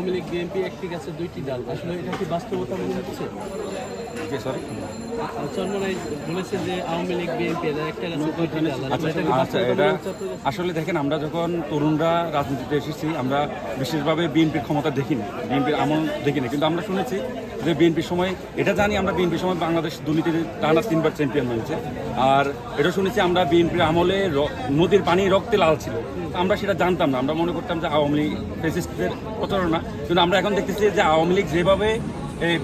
Awami League BNP একটি গাছে দুইটি ডাল। আসলে এটা কি বাস্তবতা মনে হচ্ছে? জি সরি আচ্ছা আসলে আচ্ছা কাছে? আসলে দেখেন আমরা যখন তরুণরা রাজনীতিতে এসেছি আমরা বিশেষভাবে বিএনপির ক্ষমতা দেখিনি বিএনপির আমল দেখিনি। কিন্তু আমরা শুনেছি যে বিএনপির সময় এটা জানি আমরা বিএনপির সময় বাংলাদেশ দুর্নীতিতে টানা তিনবার চ্যাম্পিয়ন হয়েছে। আর এটা শুনেছি আমরা বিএনপির আমলে নদীর পানি রক্তে লাল ছিল। আমরা সেটা জানতাম না। আমরা মনে করতাম যে আওয়ামী লীগ ফেসিস্টদের প্রচারণা কিন্তু আমরা এখন দেখতেছি যে আওয়ামী লীগ যেভাবে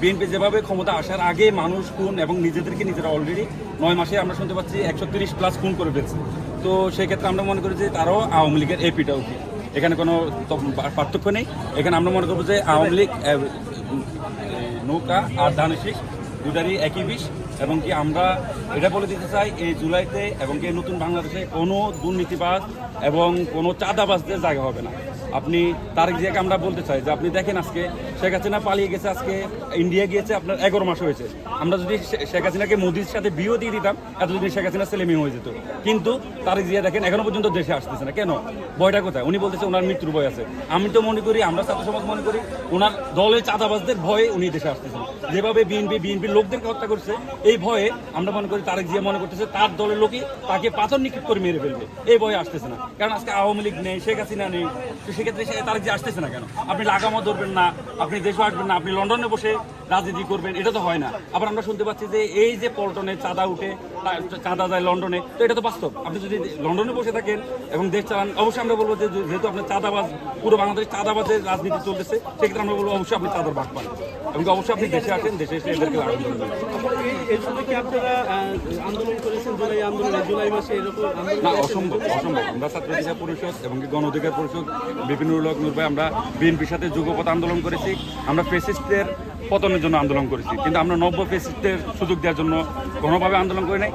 বিএনপি যেভাবে ক্ষমতা আসার আগে মানুষ খুন এবং নিজেদেরকে নিজেরা অলরেডি নয় মাসে আমরা শুনতে পাচ্ছি একশো তিরিশ প্লাস খুন করে ফেলছে। তো সেক্ষেত্রে আমরা মনে করি যে তারাও আওয়ামী লীগের এপিটা উঠি এখানে কোনো পার্থক্য নেই। এখানে আমরা মনে করব যে আওয়ামী লীগ নৌকা আর ধানের দুটারই একই বিষ এবং কি আমরা এটা বলে দিতে চাই, এই জুলাইতে এবং কি নতুন বাংলাদেশে কোনো দুর্নীতিবাজ এবং কোনো চাঁদাবাজদের জায়গা হবে না। আপনি তারেক জিয়াকে আমরা বলতে চাই যে আপনি দেখেন আজকে শেখ হাসিনা পালিয়ে গেছে, আজকে ইন্ডিয়া গিয়েছে, আপনার এগারো মাস হয়েছে। আমরা যদি শেখ হাসিনাকে মোদির সাথে বিয়েও দিয়ে দিতাম, এতদিন শেখ হাসিনা ছেলে মেয়ে হয়ে যেত। কিন্তু তারেক জিয়া দেখেন, এখনও পর্যন্ত দেশে আসতেছে না। কেন? ভয়টা কোথায়? উনি বলতেছে ওনার মৃত্যুর ভয় আছে। আমি তো মনে করি, আমরা ছাত্র সমাজ মনে করি, ওনার দলের চাঁদাবাজদের ভয়ে উনি দেশে আসতেছেন যেভাবে বিএনপি বিএনপির লোকদেরকে হত্যা করছে, এই ভয়ে আমরা মনে করি তারেক জিয়া মনে করতেছে, তার দলের লোকই তাকে পাথর নিক্ষেপ করে মেরে ফেলবে। এই ভয়ে আসতেছে না। কারণ আজকে আওয়ামী লীগ নেই, শেখ হাসিনা নেই। সেক্ষেত্রে তারা যে আসতেছে না কেন? আপনি লাগামও ধরবেন না, আপনি দেশও আসবেন না, আপনি লন্ডনে বসে রাজনীতি করবেন এটা তো হয় না। আবার আমরা শুনতে পাচ্ছি যে এই যে পল্টনে চাঁদা উঠে চাঁদা যায় লন্ডনে তো এটা তো বাস্তব। আপনি যদি লন্ডনে বসে থাকেন এবং দেশ চালান অবশ্যই আমরা বলব যে যেহেতু আপনার চাঁদাবাজ পুরো বাংলাদেশ চাঁদাবাজের রাজনীতি চলতেছে সেক্ষেত্রে আমরা বলব অবশ্যই আপনি চাঁদার ভাগ পান। এবং অবশ্যই আপনি দেশে আসেন দেশে এসে এদেরকে না অসম্ভব অসম্ভব। আমরা ছাত্র অধিকার পরিষদ এবং গণ অধিকার পরিষদ বিভিন্ন লোক আমরা বিএনপির সাথে যুগপথ আন্দোলন করেছি। আমরা ফেসিস্টদের পতনের জন্য আন্দোলন করেছি। কিন্তু আমরা নব্য ফেসিস্টের সুযোগ দেওয়ার জন্য কোনোভাবে আন্দোলন করি নাই।